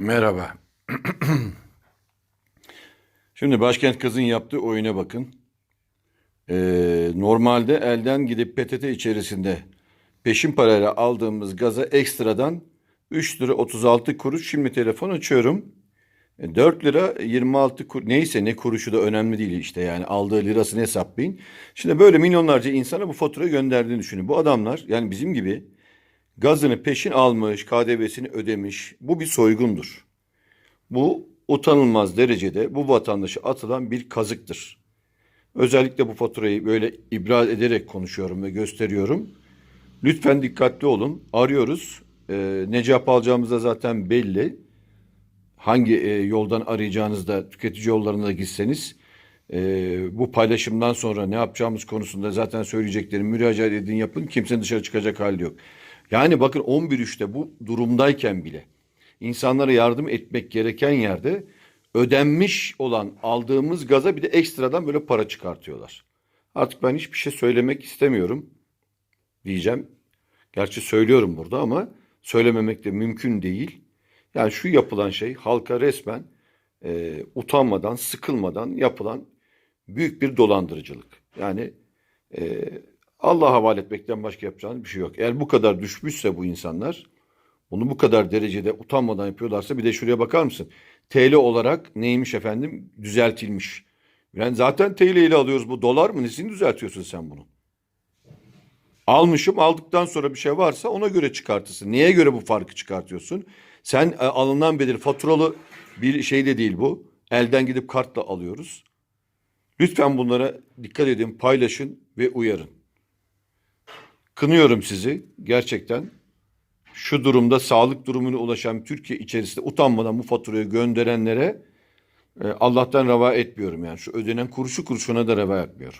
Merhaba. Şimdi Başkent Kız'ın yaptığı oyuna bakın. Ee, normalde elden gidip PTT içerisinde peşin parayla aldığımız gaza ekstradan 3 lira 36 kuruş. Şimdi telefon açıyorum. E, 4 lira 26 kur neyse ne kuruşu da önemli değil işte yani aldığı lirasını hesaplayın. Şimdi böyle milyonlarca insana bu faturayı gönderdiğini düşünün. Bu adamlar yani bizim gibi gazını peşin almış, KDV'sini ödemiş. Bu bir soygundur. Bu utanılmaz derecede bu vatandaşa atılan bir kazıktır. Özellikle bu faturayı böyle ibraz ederek konuşuyorum ve gösteriyorum. Lütfen dikkatli olun. Arıyoruz. Ee, ne cevap alacağımız da zaten belli. Hangi e, yoldan arayacağınızda tüketici yollarına gitseniz e, bu paylaşımdan sonra ne yapacağımız konusunda zaten söyleyeceklerim müracaat edin yapın. Kimsenin dışarı çıkacak hali yok. Yani bakın 11.3'te bu durumdayken bile insanlara yardım etmek gereken yerde ödenmiş olan aldığımız gaza bir de ekstradan böyle para çıkartıyorlar. Artık ben hiçbir şey söylemek istemiyorum diyeceğim. Gerçi söylüyorum burada ama söylememek de mümkün değil. Yani şu yapılan şey halka resmen e, utanmadan, sıkılmadan yapılan büyük bir dolandırıcılık. Yani e, Allah'a havale etmekten başka yapacağınız bir şey yok. Eğer bu kadar düşmüşse bu insanlar, bunu bu kadar derecede utanmadan yapıyorlarsa bir de şuraya bakar mısın? TL olarak neymiş efendim? Düzeltilmiş. Yani zaten TL ile alıyoruz bu dolar mı? Nesini düzeltiyorsun sen bunu? Almışım aldıktan sonra bir şey varsa ona göre çıkartırsın. Neye göre bu farkı çıkartıyorsun? Sen e, alınan bedel faturalı bir şey de değil bu. Elden gidip kartla alıyoruz. Lütfen bunlara dikkat edin, paylaşın ve uyarın. Kınıyorum sizi gerçekten. Şu durumda sağlık durumuna ulaşan Türkiye içerisinde utanmadan bu faturayı gönderenlere e, Allah'tan reva etmiyorum yani. Şu ödenen kuruşu kuruşuna da reva etmiyorum.